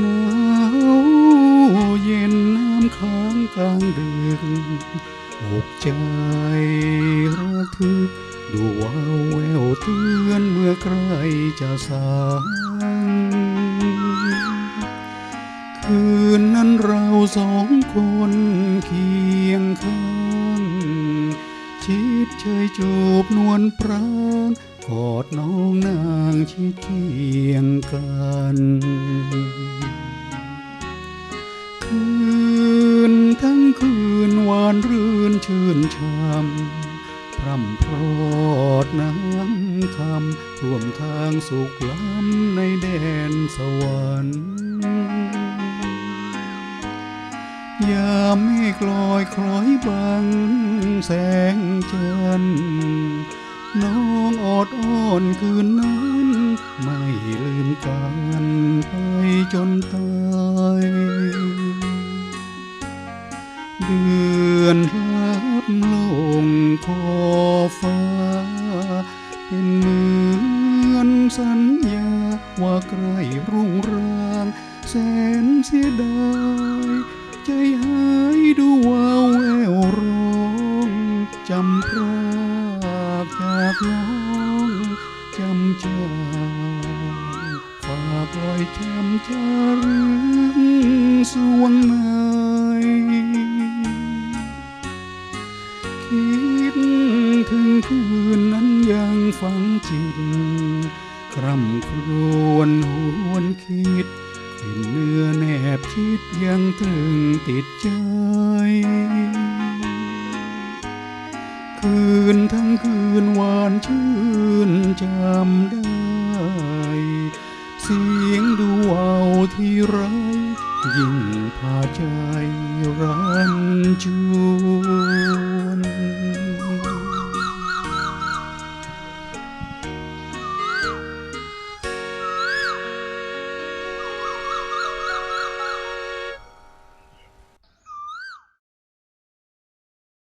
หนาวเย็นน้ำค้างกลางดึกอกใจระทึกดูว้าวแววเตือนเมื่อใกล้จะสางคืนนั้นเราสองคนเคียงข้างชิดเชยจูบนวลปรางกอดน้องนางชิดเคียงกัน ชื่นช่ำพร่ำพรอดน้ำคำรวมทางสุขล้ำในแดนสวรรค์ยามเมฆลอยคล้อยบังแสงจันทร์น้องออดอ้อนคืนนั้น ไม่ลืมกันไปจนตาย เดือน ลงขอฟ้า เป็นเหมือนสัญญา ว่าใกล้รุ่งรางแสนเสียดายใจหายดูวาวแววร้องจำพรากจากน้องจำจากฝากรอยช้ำจารึกสวงนคิ คืนนั้นยังฝังจิต คร่ำครวญหวนคิดกลิ่นเนื้อแนบชิดยังตรึงติดใจ คืนทั้งคืนหวานชื่นจำได้ เสียงดูวาที่ไรยิ่งพาใจรันจวน